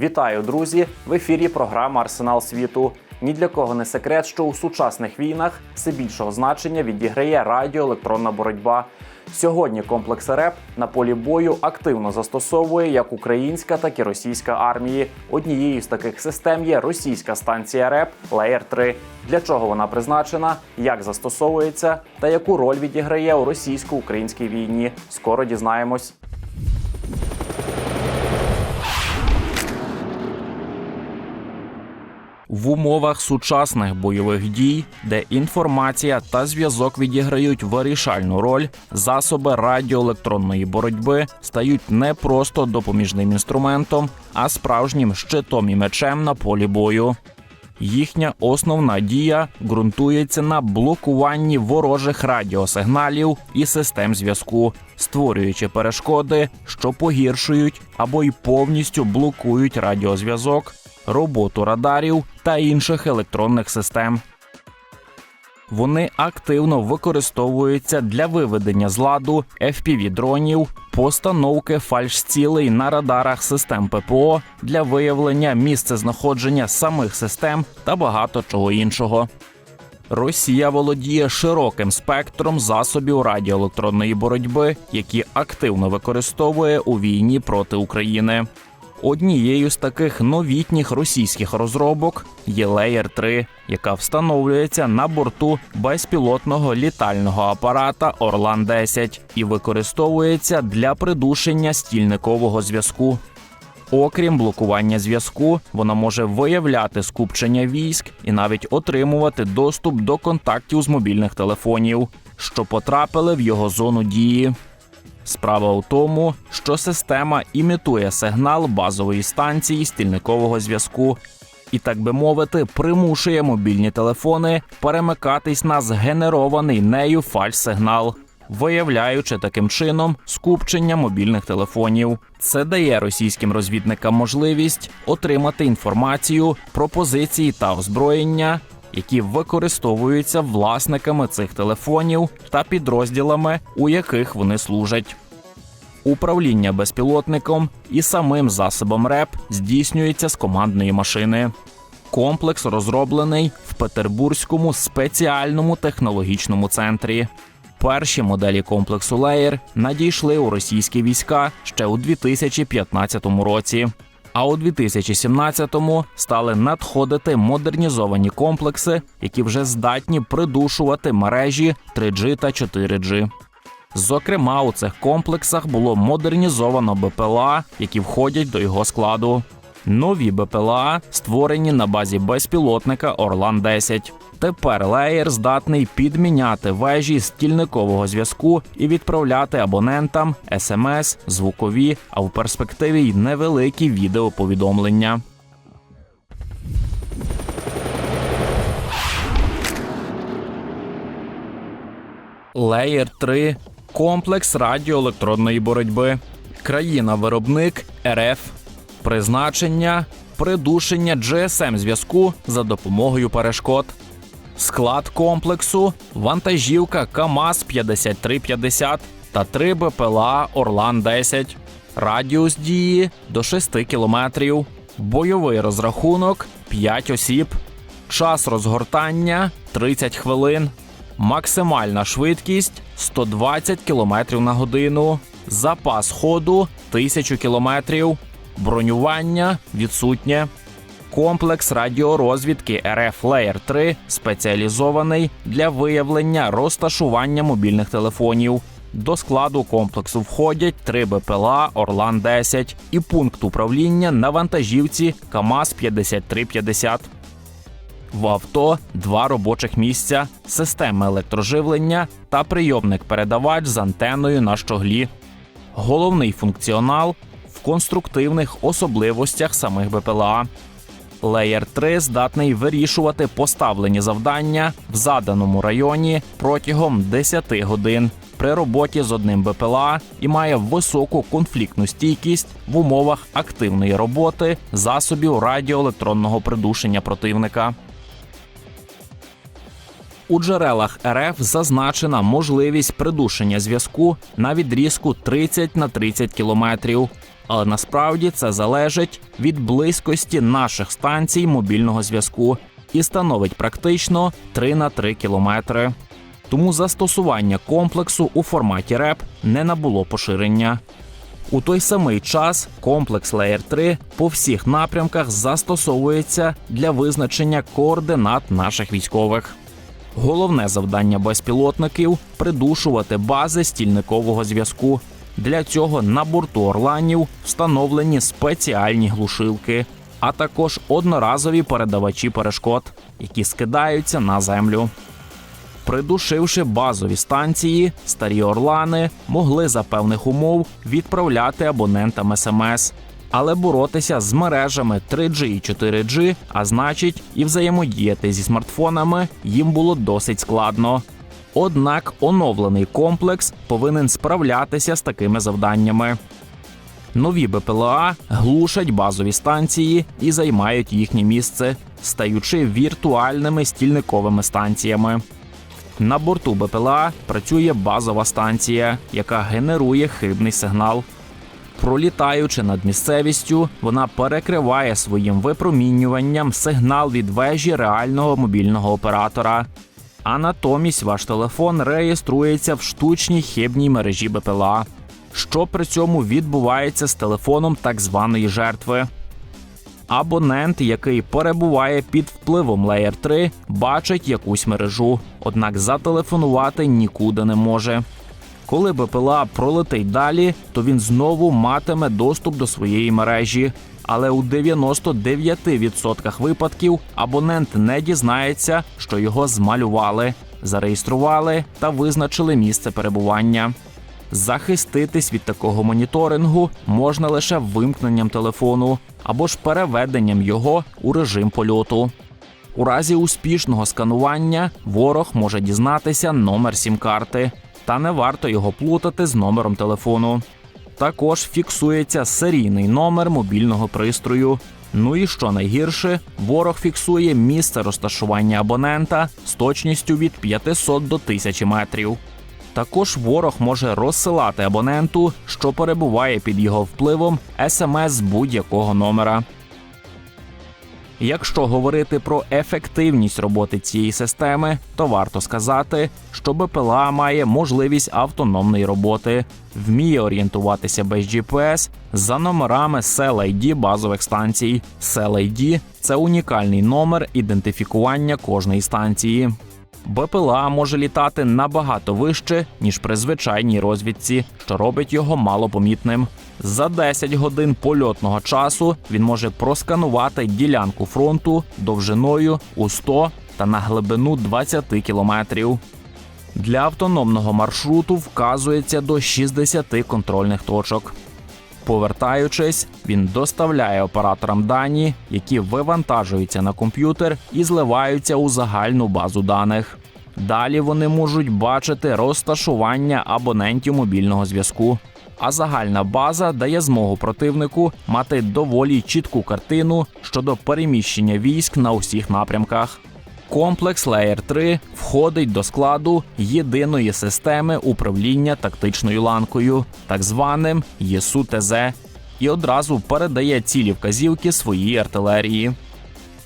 Вітаю, друзі! В ефірі програма Арсенал світу. Ні для кого не секрет, що у сучасних війнах все більшого значення відіграє радіоелектронна боротьба. Сьогодні комплекс РЕП на полі бою активно застосовує як українська, так і російська армії. Однією з таких систем є російська станція РЕП Layer 3. Для чого вона призначена, як застосовується та яку роль відіграє у російсько-українській війні. Скоро дізнаємось. В умовах сучасних бойових дій, де інформація та зв'язок відіграють вирішальну роль, засоби радіоелектронної боротьби стають не просто допоміжним інструментом, а справжнім щитом і мечем на полі бою. Їхня основна дія ґрунтується на блокуванні ворожих радіосигналів і систем зв'язку, створюючи перешкоди, що погіршують або й повністю блокують радіозв'язок, роботу радарів та інших електронних систем. Вони активно використовуються для виведення з ладу FPV-дронів, постановки фальш-цілей на радарах систем ППО для виявлення місцезнаходження самих систем та багато чого іншого. Росія володіє широким спектром засобів радіоелектронної боротьби, які активно використовує у війні проти України. Однією з таких новітніх російських розробок є Layer 3, яка встановлюється на борту безпілотного літального апарата Орлан 10 і використовується для придушення стільникового зв'язку. Окрім блокування зв'язку, вона може виявляти скупчення військ і навіть отримувати доступ до контактів з мобільних телефонів, що потрапили в його зону дії. Справа у тому, що система імітує сигнал базової станції стільникового зв'язку і, так би мовити, примушує мобільні телефони перемикатись на згенерований нею фальш-сигнал, виявляючи таким чином скупчення мобільних телефонів. Це дає російським розвідникам можливість отримати інформацію про позиції та озброєння, які використовуються власниками цих телефонів та підрозділами, у яких вони служать. Управління безпілотником і самим засобом РЕП здійснюється з командної машини. Комплекс розроблений в Петербурзькому спеціальному технологічному центрі. Перші моделі комплексу Layer надійшли у російські війська ще у 2015 році. А у 2017-му стали надходити модернізовані комплекси, які вже здатні придушувати мережі 3G та 4G. Зокрема, у цих комплексах було модернізовано БПЛА, які входять до його складу. Нові БПЛА створені на базі безпілотника Орлан 10 Тепер леєр здатний підміняти вежі стільникового зв'язку і відправляти абонентам смс, звукові, а в перспективі й невеликі відеоповідомлення. Layer 3 комплекс радіоелектронної боротьби. Країна-виробник РФ. Призначення придушення GSM зв'язку за допомогою перешкод. Склад комплексу вантажівка КАМАЗ 5350 та 3 БПЛА Орлан 10. Радіус дії до 6 кілометрів. Бойовий розрахунок 5 осіб. Час розгортання 30 хвилин. Максимальна швидкість 120 км на годину. Запас ходу 1000 км. Бронювання відсутнє. Комплекс радіорозвідки РФ Layer 3 спеціалізований для виявлення розташування мобільних телефонів. До складу комплексу входять три БПЛА Орлан 10 і пункт управління на вантажівці КАМАЗ 5350. В авто два робочих місця, система електроживлення та прийомник-передавач з антеною на щоглі. Головний функціонал в конструктивних особливостях самих БПЛА. Layer 3 здатний вирішувати поставлені завдання в заданому районі протягом 10 годин при роботі з одним БПЛА і має високу конфліктну стійкість в умовах активної роботи засобів радіоелектронного придушення противника. У джерелах РФ зазначена можливість придушення зв'язку на відрізку 30 на 30 кілометрів. Але насправді це залежить від близькості наших станцій мобільного зв'язку і становить практично 3 на 3 кілометри. Тому застосування комплексу у форматі РЕП не набуло поширення. У той самий час комплекс Layer 3 по всіх напрямках застосовується для визначення координат наших військових. Головне завдання безпілотників придушувати бази стільникового зв'язку. Для цього на борту орланів встановлені спеціальні глушилки, а також одноразові передавачі перешкод, які скидаються на землю. Придушивши базові станції, старі орлани могли за певних умов відправляти абонентам смс, але боротися з мережами 3G і 4G, а значить, і взаємодіяти зі смартфонами їм було досить складно. Однак оновлений комплекс повинен справлятися з такими завданнями. Нові БПЛА глушать базові станції і займають їхнє місце, стаючи віртуальними стільниковими станціями. На борту БПЛА працює базова станція, яка генерує хибний сигнал. Пролітаючи над місцевістю, вона перекриває своїм випромінюванням сигнал від вежі реального мобільного оператора. А натомість ваш телефон реєструється в штучній хибній мережі БПЛА. Що при цьому відбувається з телефоном так званої жертви? Абонент, який перебуває під впливом Layer 3, бачить якусь мережу, однак зателефонувати нікуди не може. Коли БПЛА пролетить далі, то він знову матиме доступ до своєї мережі. Але у 99% випадків абонент не дізнається, що його змалювали, зареєстрували та визначили місце перебування. Захиститись від такого моніторингу можна лише вимкненням телефону або ж переведенням його у режим польоту. У разі успішного сканування ворог може дізнатися номер сім-карти, та не варто його плутати з номером телефону. Також фіксується серійний номер мобільного пристрою. Ну і що найгірше, ворог фіксує місце розташування абонента з точністю від 500 до 1000 метрів. Також ворог може розсилати абоненту, що перебуває під його впливом, смс будь-якого номера. Якщо говорити про ефективність роботи цієї системи, то варто сказати, що БПЛА має можливість автономної роботи, вміє орієнтуватися без GPS за номерами Cell ID базових станцій. Cell ID – це унікальний номер ідентифікування кожної станції. БПЛА може літати набагато вище, ніж при звичайній розвідці, що робить його малопомітним. За 10 годин польотного часу він може просканувати ділянку фронту довжиною у 100 та на глибину 20 кілометрів. Для автономного маршруту вказується до 60 контрольних точок. Повертаючись, він доставляє операторам дані, які вивантажуються на комп'ютер і зливаються у загальну базу даних. Далі вони можуть бачити розташування абонентів мобільного зв'язку. А загальна база дає змогу противнику мати доволі чітку картину щодо переміщення військ на усіх напрямках. Комплекс Layer 3 входить до складу єдиної системи управління тактичною ланкою, так званим ЄСУ-ТЗ, і одразу передає цілі вказівки своїй артилерії.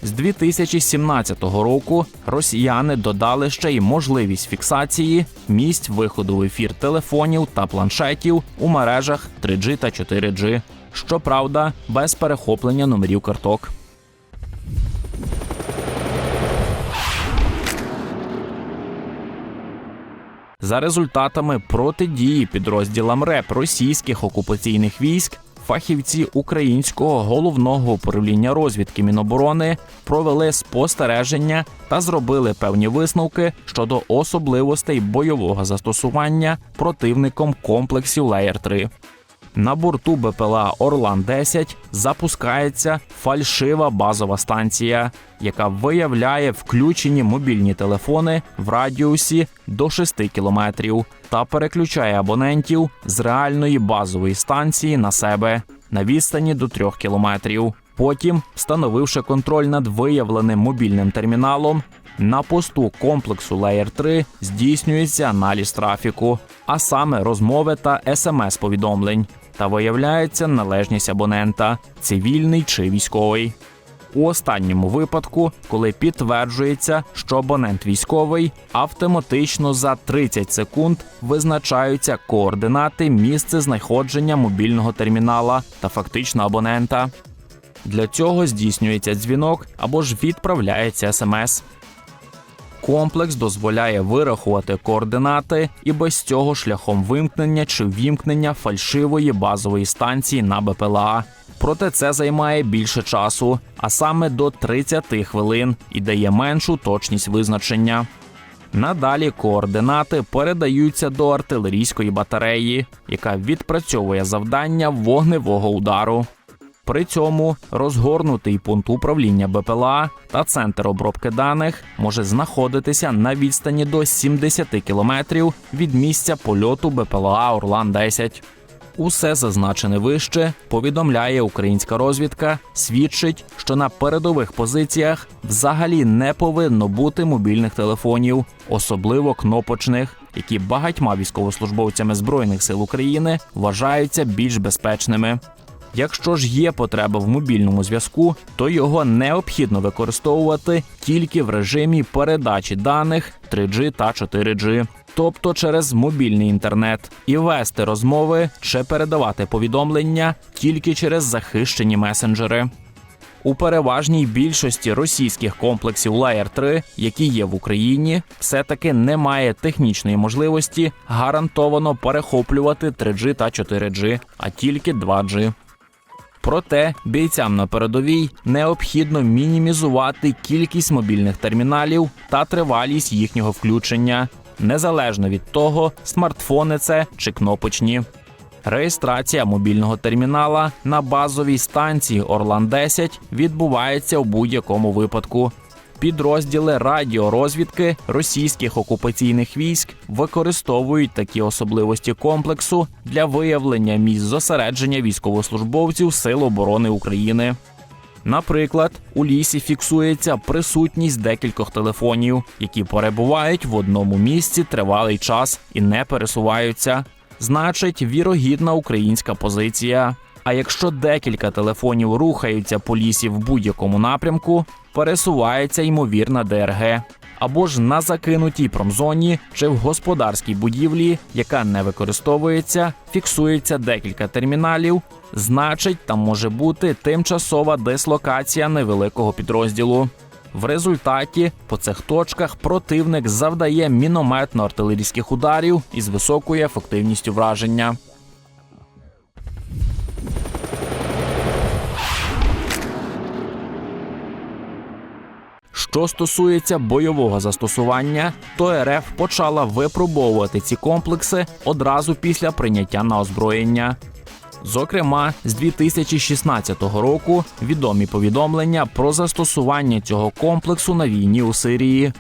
З 2017 року росіяни додали ще й можливість фіксації місць виходу в ефір телефонів та планшетів у мережах 3G та 4G. Щоправда, без перехоплення номерів карток. За результатами протидії підрозділам РЕП російських окупаційних військ, фахівці українського головного управління розвідки Міноборони провели спостереження та зробили певні висновки щодо особливостей бойового застосування противником комплексів Леєр 3 на борту БПЛА Орлан 10 запускається фальшива базова станція, яка виявляє включені мобільні телефони в радіусі до 6 кілометрів та переключає абонентів з реальної базової станції на себе на відстані до 3 кілометрів. Потім, встановивши контроль над виявленим мобільним терміналом, На посту комплексу Layer 3 здійснюється аналіз трафіку, а саме розмови та смс-повідомлень, та виявляється належність абонента цивільний чи військовий. У останньому випадку, коли підтверджується, що абонент військовий, автоматично за 30 секунд визначаються координати місце знаходження мобільного термінала та фактично абонента. Для цього здійснюється дзвінок або ж відправляється смс. Комплекс дозволяє вирахувати координати і без цього шляхом вимкнення чи вімкнення фальшивої базової станції на БПЛА. Проте це займає більше часу, а саме до 30 хвилин і дає меншу точність визначення. Надалі координати передаються до артилерійської батареї, яка відпрацьовує завдання вогневого удару. При цьому розгорнутий пункт управління БПЛА та центр обробки даних може знаходитися на відстані до 70 кілометрів від місця польоту БПЛА Орлан 10 Усе зазначене вище повідомляє українська розвідка, свідчить, що на передових позиціях взагалі не повинно бути мобільних телефонів, особливо кнопочних, які багатьма військовослужбовцями збройних сил України вважаються більш безпечними. Якщо ж є потреба в мобільному зв'язку, то його необхідно використовувати тільки в режимі передачі даних 3G та 4G, тобто через мобільний інтернет, і вести розмови чи передавати повідомлення тільки через захищені месенджери. У переважній більшості російських комплексів Layer 3, які є в Україні, все-таки немає технічної можливості гарантовано перехоплювати 3G та 4G, а тільки 2G. Проте бійцям на передовій необхідно мінімізувати кількість мобільних терміналів та тривалість їхнього включення, незалежно від того, смартфони це чи кнопочні. Реєстрація мобільного термінала на базовій станції Орлан 10 відбувається у будь-якому випадку. Підрозділи радіорозвідки російських окупаційних військ використовують такі особливості комплексу для виявлення місць зосередження військовослужбовців Сил оборони України. Наприклад, у лісі фіксується присутність декількох телефонів, які перебувають в одному місці тривалий час і не пересуваються. Значить, вірогідна українська позиція. А якщо декілька телефонів рухаються по лісі в будь-якому напрямку, пересувається ймовірна ДРГ. Або ж на закинутій промзоні чи в господарській будівлі, яка не використовується, фіксується декілька терміналів. Значить, там може бути тимчасова дислокація невеликого підрозділу. В результаті по цих точках противник завдає мінометно-артилерійських ударів із високою ефективністю враження. Що стосується бойового застосування, то РФ почала випробовувати ці комплекси одразу після прийняття на озброєння. Зокрема, з 2016 року відомі повідомлення про застосування цього комплексу на війні у Сирії.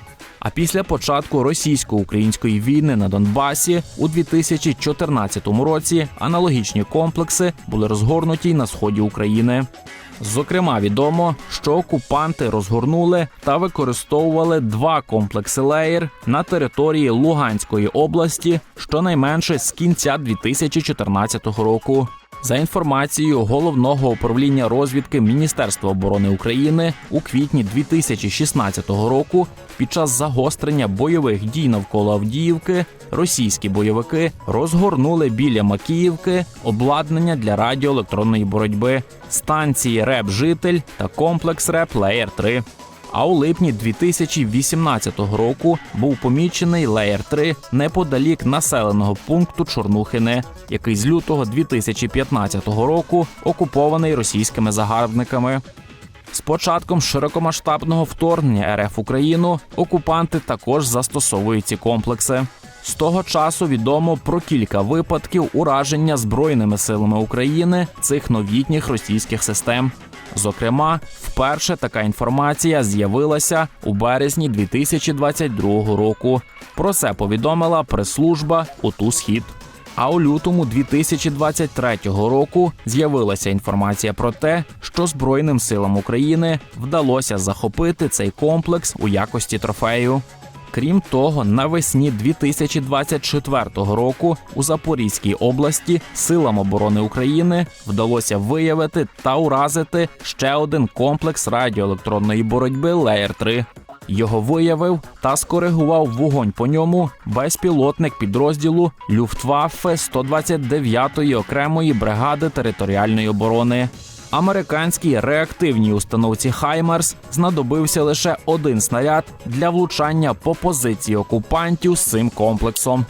А після початку російсько-української війни на Донбасі у 2014 році аналогічні комплекси були розгорнуті на сході України. Зокрема, відомо, що окупанти розгорнули та використовували два комплекси леєр на території Луганської області щонайменше з кінця 2014 року. За інформацією головного управління розвідки Міністерства оборони України у квітні 2016 року, під час загострення бойових дій навколо Авдіївки, російські бойовики розгорнули біля Макіївки обладнання для радіоелектронної боротьби, станції РЕП Житель та комплекс РЕП Леєр 3 а у липні 2018 року був помічений Леєр 3 неподалік населеного пункту Чорнухине, який з лютого 2015 року окупований російськими загарбниками. З початком широкомасштабного вторгнення РФ Україну окупанти також застосовують ці комплекси. З того часу відомо про кілька випадків ураження збройними силами України цих новітніх російських систем. Зокрема, вперше така інформація з'явилася у березні 2022 року. Про це повідомила прес-служба ОТУ «Схід». А у лютому 2023 року з'явилася інформація про те, що Збройним силам України вдалося захопити цей комплекс у якості трофею. Крім того, навесні 2024 року у Запорізькій області силам оборони України вдалося виявити та уразити ще один комплекс радіоелектронної боротьби Леєр 3 Його виявив та скоригував вогонь по ньому безпілотник підрозділу Люфтваффе 129-ї окремої бригади територіальної оборони. Американській реактивній установці Хаймерс знадобився лише один снаряд для влучання по позиції окупантів з цим комплексом.